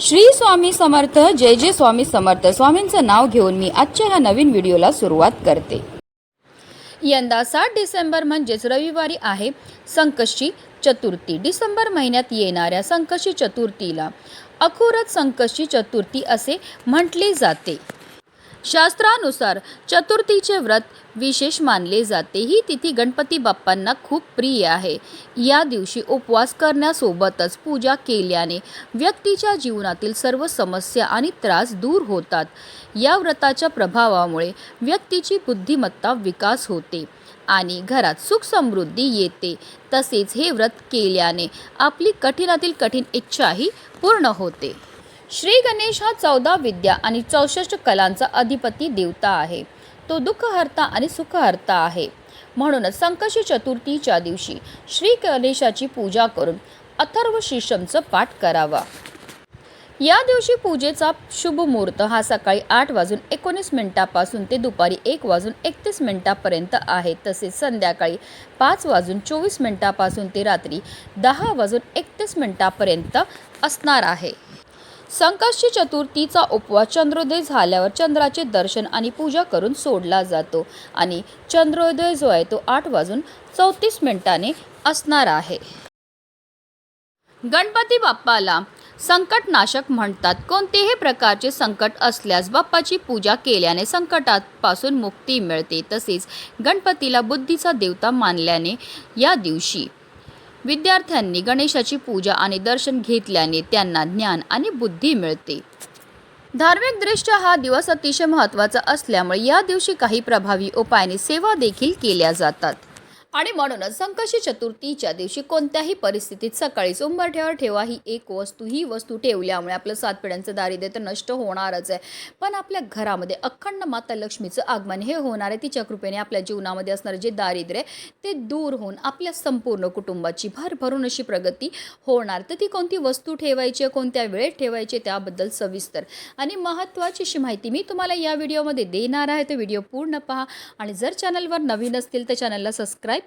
श्री स्वामी समर्थ जय जय स्वामी समर्थ. स्वामींचं नाव घेऊन मी आजच्या ह्या नवीन व्हिडिओला सुरुवात करते. यंदा सात डिसेंबर म्हणजेच रविवारी आहे संकष्टी चतुर्थी. डिसेंबर महिन्यात येणाऱ्या संकष्टी चतुर्थीला अखुरत संकष्टी चतुर्थी असे म्हटले जाते. शास्त्रानुसार चतुर्थीचे व्रत विशेष मानले जाते ही तिथी गणपती बाप्पांना खूप प्रिय आहे. या दिवशी उपवास करण्यासोबतच पूजा केल्याने व्यक्तीच्या जीवनातील सर्व समस्या आणि त्रास दूर होतात. या व्रताच्या प्रभावामुळे व्यक्तीची बुद्धिमत्ता विकास होते आणि घरात सुख समृद्धी येते. तसेच हे व्रत केल्याने आपली कठीणातील कठीण इच्छाही पूर्ण होते. श्री गणेश हा चौदा विद्या आणि चौसष्ट कलांचा अधिपती देवता आहे. तो दुःखहर्ता आणि सुखहर्ता आहे. म्हणूनच संकशी चतुर्थीच्या दिवशी श्री गणेशाची पूजा करून अथर्व शीर्षमचं पाठ करावा. या दिवशी पूजेचा शुभ मुहूर्त हा सकाळी आठ वाजून एकोणीस मिनिटापासून ते दुपारी एक वाजून एकतीस मिनिटापर्यंत आहे. तसेच संध्याकाळी पाच वाजून चोवीस मिनिटापासून ते रात्री दहा वाजून एकतीस मिनिटापर्यंत असणार आहे. संकष्टी चतुर्थीचा उपवास चंद्रोदय झाल्यावर चंद्राचे दर्शन आणि पूजा करून सोडला जातो आणि चंद्रोदय जो आहे तो आठ वाजून चौतीस मिनिटाने असणार आहे. गणपती बाप्पाला संकटनाशक म्हणतात. कोणतेही प्रकारचे संकट असल्यास बाप्पाची पूजा केल्याने संकटापासून मुक्ती मिळते. तसेच गणपतीला बुद्धीचा देवता मानल्याने या दिवशी विद्यार्थ्यांनी गणेशाची पूजा आणि दर्शन घेतल्याने त्यांना ज्ञान आणि बुद्धी मिळते. धार्मिकदृष्ट्या हा दिवस अतिशय महत्त्वाचा असल्यामुळे या दिवशी काही प्रभावी उपायाने सेवा देखील केल्या जातात. आणि म्हणूनच संकष्टी चतुर्थीच्या दिवशी कोणत्याही परिस्थितीत सकाळीच उंबरठ्यावर ठेवा ही एक वस्तू ही वस्तू ठेवल्यामुळे आपलं सात पिढ्यांचं दारिद्र्य तर नष्ट होणारच आहे. पण आपल्या घरामध्ये अखंड माता लक्ष्मीचं आगमन हे होणार आहे. तिच्या कृपेने आपल्या जीवनामध्ये असणारं जे दारिद्र्य ते दूर होऊन आपल्या संपूर्ण कुटुंबाची भरभरून अशी प्रगती होणार. तर ती कोणती वस्तू ठेवायची आहे कोणत्या वेळेत ठेवायची त्याबद्दल सविस्तर आणि महत्त्वाची अशी माहिती मी तुम्हाला या व्हिडिओमध्ये देणार आहे. तो व्हिडिओ पूर्ण पहा आणि जर चॅनलवर नवीन असतील तर चॅनलला सबस्क्राईब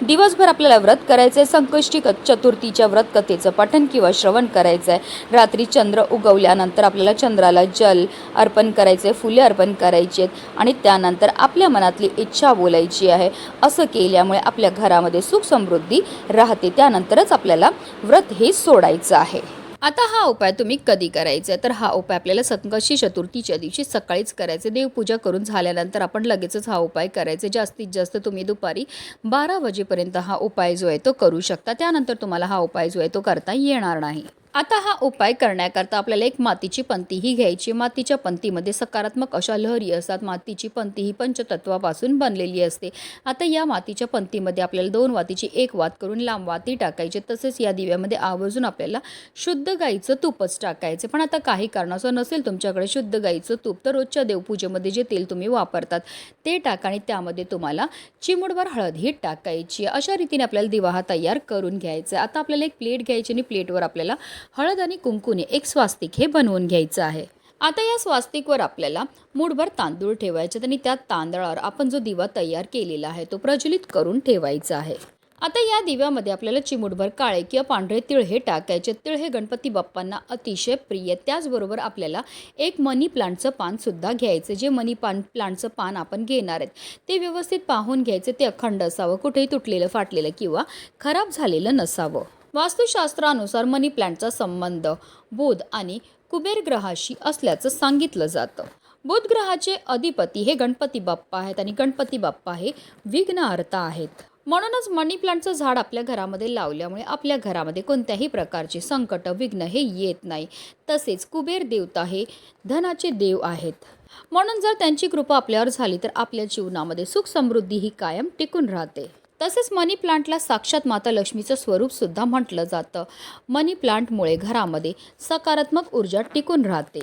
दिवसभर आपल्याला व्रत करायचं आहे संकष्टी चतुर्थीच्या व्रत कथेचं पठण किंवा श्रवण करायचं आहे रात्री चंद्र उगवल्यानंतर आपल्याला चंद्राला जल अर्पण करायचं आहे फुले अर्पण करायची आहेत आणि त्यानंतर आपल्या मनातली इच्छा बोलायची आहे. असं केल्यामुळे आपल्या घरामध्ये सुख समृद्धी राहते त्यानंतरच आपल्याला व्रत हे सोडायचं आहे. आता हा उपाय तुम्ही कधी करायचा आहे? तर हा उपाय आपल्याला संकष्टी चतुर्थीच्या दिवशी सकाळीच करायचे देवपूजा करून झाल्यानंतर आपण लगेचच हा उपाय करायचे जास्तीत जास्त तुम्ही दुपारी बारा वाजेपर्यंत हा उपाय जो आहे तो करू शकता. त्यानंतर तुम्हाला हा उपाय जो आहे तो करता येणार नाही. आता हा उपाय करण्याकरता आपल्याला एक मातीची पंतीही घ्यायची. मातीच्या पंतीमध्ये सकारात्मक अशा लहरी असतात. मातीची पंती ही पंचतत्वापासून बनलेली असते. आता या मातीच्या पंतीमध्ये आपल्याला दोन वातीची एक वात करून लांब वाती टाकायचे. तसेच या दिव्यामध्ये आवर्जून आपल्याला शुद्ध गाईचं तूपच टाकायचं. पण आता काही कारणासह नसेल तुमच्याकडे शुद्ध गाईचं तूप तर रोजच्या देवपूजेमध्ये जे तेल तुम्ही वापरतात ते टाका आणि त्यामध्ये तुम्हाला चिमुडभर हळद ही टाकायची. अशा रीतीने आपल्याला दिवा हा तयार करून घ्यायचा आता आपल्याला एक प्लेट घ्यायची आणि प्लेटवर आपल्याला हळद आणि कुंकूने एक स्वास्तिक हे बनवून घ्यायचं आहे. आता या स्वास्तिकवर आपल्याला मूठभर तांदूळ ठेवायचे आणि त्या तांदळावर आपण जो दिवा तयार केलेला आहे तो प्रज्वलित करून ठेवायचा आहे. आता या दिव्यामध्ये आपल्याला चिमुटभर काळे किंवा पांढरे तिळ हे टाकायचे. तिळ हे गणपती बाप्पांना अतिशय प्रिय. त्याचबरोबर आपल्याला एक मनी प्लांटचं पानसुद्धा घ्यायचं जे मनी पान प्लांटचं पान आपण घेणार आहेत ते व्यवस्थित पाहून घ्यायचं. ते अखंड असावं. कुठेही तुटलेलं फाटलेलं किंवा खराब झालेलं नसावं. वास्तुशास्त्रानुसार मनी प्लांटचा संबंध बुध आणि कुबेर ग्रहाशी असल्याचं सांगितलं जातं. बुध ग्रहाचे अधिपती हे गणपती बाप्पा आहेत आणि गणपती बाप्पा हे विघ्नहर्ता आहेत. म्हणूनच मनी प्लांटचं झाड आपल्या घरामध्ये लावल्यामुळे आपल्या घरामध्ये कोणत्याही प्रकारचे संकट विघ्न हे येत नाही. तसेच कुबेर देवता हे धनाचे देव आहेत. म्हणून जर त्यांची कृपा आपल्यावर झाली तर आपल्या जीवनामध्ये सुख समृद्धी ही कायम टिकून राहते. तसेच मनी प्लांटला साक्षात माता लक्ष्मीचं स्वरूप सुद्धा म्हटलं जातं. मनी प्लांटमुळे घरामध्ये सकारात्मक ऊर्जा टिकून राहते.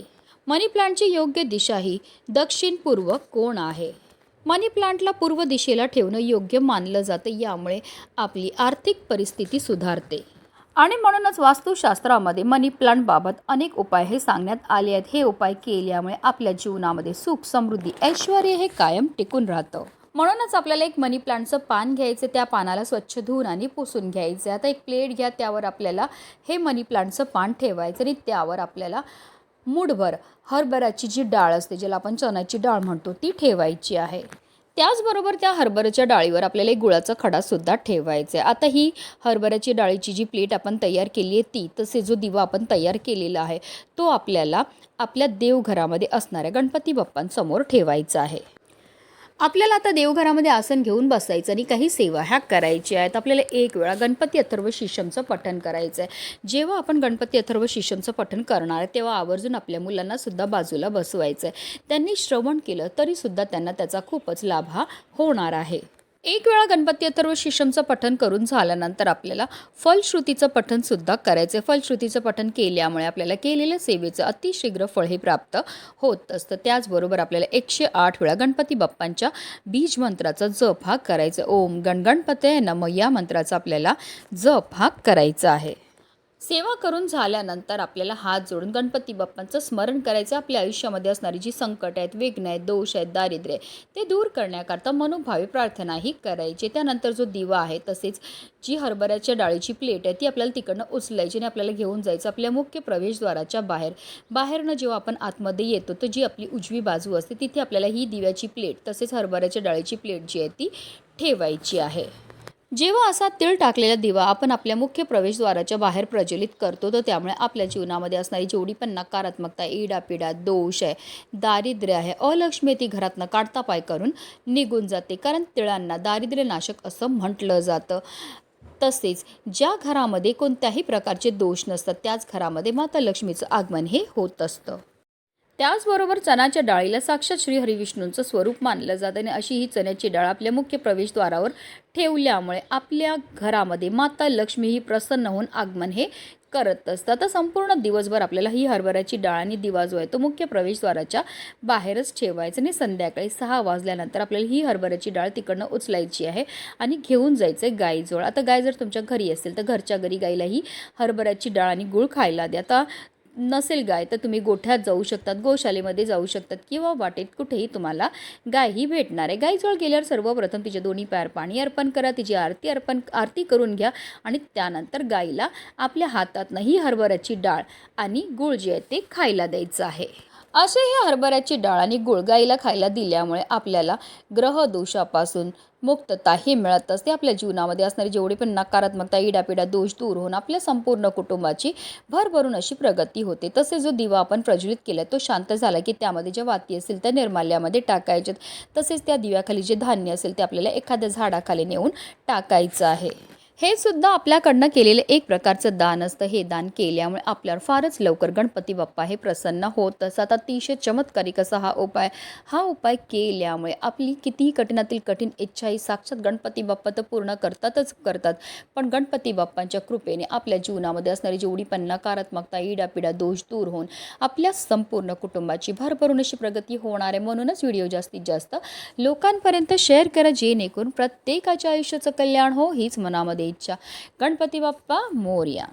मनी प्लांटची योग्य दिशा ही दक्षिण पूर्व कोण आहे? मनी प्लांटला पूर्व दिशेला ठेवणं योग्य मानलं जातं यामुळे आपली आर्थिक परिस्थिती सुधारते. आणि म्हणूनच वास्तुशास्त्रामध्ये मनी प्लांटबाबत अनेक उपाय हे सांगण्यात आले आहेत. हे उपाय केल्यामुळे आपल्या जीवनामध्ये सुख समृद्धी ऐश्वर हे कायम टिकून राहतं. म्हणूनच आपल्याला एक मनी प्लांटचं पान घ्यायचं त्या पानाला स्वच्छ धुवून आणि पुसून घ्यायचं. आता एक प्लेट घ्या त्यावर आपल्याला हे मनी प्लांटचं पान ठेवायचं आणि त्यावर आपल्याला मूठभर हरभऱ्याची जी डाळ असते ज्याला आपण चण्याची डाळ म्हणतो ती ठेवायची आहे. त्याचबरोबर त्या हरभऱ्याच्या डाळीवर आपल्याला एक गुळाचा खडासुद्धा ठेवायचा आहे. आता ही हरभऱ्याची डाळीची जी प्लेट आपण तयार केली आहे ती तसे जो दिवा आपण तयार केलेला आहे तो आपल्याला आपल्या देवघरामध्ये असणाऱ्या गणपती बाप्पांसमोर ठेवायचा आहे. आपल्याला आता देवघरामध्ये आसन घेऊन बसायचं आणि काही सेवा ह्या करायच्या आहेत. आपल्याला एक वेळा गणपती अथर्व शिशमचं पठण करायचं आहे. जेव्हा आपण गणपती अथर्व शिशमचं पठण करणार आहे तेव्हा आवर्जून आपल्या मुलांना सुद्धा बाजूला बसवायचं आहे. त्यांनी श्रवण केलं तरीसुद्धा त्यांना त्याचा खूपच लाभ हा होणार आहे. एक वेळा गणपती अथर्व शिशमचं पठण करून झाल्यानंतर आपल्याला फलश्रुतीचं पठण सुद्धा करायचं आहे फलश्रुतीचं पठण केल्यामुळे आपल्याला केलेल्या सेवेचं अतिशीघ्र फळ हे प्राप्त होत असतं. त्याचबरोबर आपल्याला एकशे आठ वेळा गणपती बाप्पांच्या बीज मंत्राचा जप हा करायचा ओम गणगणपते नम या मंत्राचा आपल्याला जप हा करायचा आहे. सेवा करून झाल्यानंतर आपल्याला हात जोडून गणपती बाप्पांचं स्मरण करायचं आपल्या आयुष्यामध्ये असणारी जी संकट आहेत विघ्न आहेत दोष आहेत दारिद्र्य आहे ते दूर करण्याकरता मनोभावी प्रार्थनाही करायची. त्यानंतर जो दिवा आहे तसेच जी हरभऱ्याच्या डाळीची प्लेट आहे ती आपल्याला तिकडनं उचलायची आणि आपल्याला घेऊन जायचं. आपल्या मुख्य प्रवेशद्वाराच्या बाहेर बाहेरनं जेव्हा आपण आतमध्ये येतो तर जी आपली उजवी बाजू असते तिथे आपल्याला ही दिव्याची प्लेट तसेच हरभऱ्याच्या डाळीची प्लेट जी आहे ती ठेवायची आहे. जेव्हा असा तीळ टाकलेला दिवा आपण आपल्या मुख्य प्रवेशद्वाराच्या बाहेर प्रज्वलित करतो तर त्यामुळे आपल्या जीवनामध्ये असणारी जेवढी पण नकारात्मकता इडापिडा दोष आहे दारिद्र्य आहे अलक्ष्मी ती घरातनं काढता पाय करून निघून जाते. कारण तिळांना दारिद्र्यनाशक असं म्हटलं जातं. तसेच ज्या घरामध्ये कोणत्याही प्रकारचे दोष नसतात त्याच घरामध्ये माता लक्ष्मीचं आगमन हे होत असतं. त्याचबरोबर चण्याच्या डाळीला साक्षात श्री हरिविष्णूंचं स्वरूप मानलं जातं आणि अशी ही चण्याची डाळ आपल्या मुख्य प्रवेशद्वारावर ठेवल्यामुळे आपल्या घरामध्ये माता लक्ष्मी ही प्रसन्न होऊन आगमन हे करत असतात तर संपूर्ण दिवसभर आपल्याला ही हरभऱ्याची डाळ आणि दिवा जो आहे तो मुख्य प्रवेशद्वाराच्या बाहेरच ठेवायचा आणि संध्याकाळी सहा वाजल्यानंतर आपल्याला ही हरभऱ्याची डाळ तिकडनं उचलायची आहे आणि घेऊन जायचं आहे गायीजवळ आता गाय जर तुमच्या घरी असेल तर घरच्या घरी गाईला ही हरभऱ्याची डाळ आणि गुळ खायला द्या. आता नसेल गाय तर तुम्ही गोठ्यात जाऊ शकतात गोशालेमध्ये जाऊ शकतात किंवा वाटेत कुठेही तुम्हाला गाय ही भेटणार आहे. गायजवळ गेल्यावर सर्वप्रथम तिचे दोन्ही पायर पाणी अर्पण करा तिची आरती अर्पण आरती करून घ्या आणि त्यानंतर गाईला आपल्या हातातनंही हरभऱ्याची डाळ आणि गुळ जे आहे ते खायला द्यायचं आहे. असे हे हरभऱ्याची डाळ आणि गुळगाईला खायला दिल्यामुळे आपल्याला ग्रहदोषापासून मुक्तताही मिळत असते. आपल्या जीवनामध्ये असणारी जेवढी पण नकारात्मकता इडापिडा दोष दूर होऊन आपल्या संपूर्ण कुटुंबाची भरभरून अशी प्रगती होते. तसे जो दिवा आपण प्रज्वलित केला तो शांत झाला की त्यामध्ये ज्या वाती असतील त्या निर्माल्यामध्ये टाकायच्यात. तसेच त्या दिव्याखाली जे धान्य असेल ते आपल्याला एखाद्या झाडाखाली नेऊन टाकायचं आहे. हे सुद्धा आपल्याकडनं केलेलं एक प्रकारचं दान असतं. हे दान केल्यामुळे आपल्यावर फारच लवकर गणपती बाप्पा हे प्रसन्न होत असतात अतिशय चमत्कारिक असा हा उपाय हा उपाय केल्यामुळे आपली कितीही कठीणातील कठीण इच्छा ही साक्षात गणपती बाप्पा तर पूर्ण करतातच करतात. पण गणपती बाप्पांच्या कृपेने आपल्या जीवनामध्ये असणारी जेवढी पण नकारात्मकता इडापिडा दोष दूर होऊन आपल्या संपूर्ण कुटुंबाची भरभरून अशी प्रगती होणार आहे. म्हणूनच व्हिडिओ जास्तीत जास्त लोकांपर्यंत शेअर करा. जेणेकरून प्रत्येकाच्या आयुष्याचं कल्याण हो हीच मनामध्ये इच्छा गणपती बाप्पा मोर्या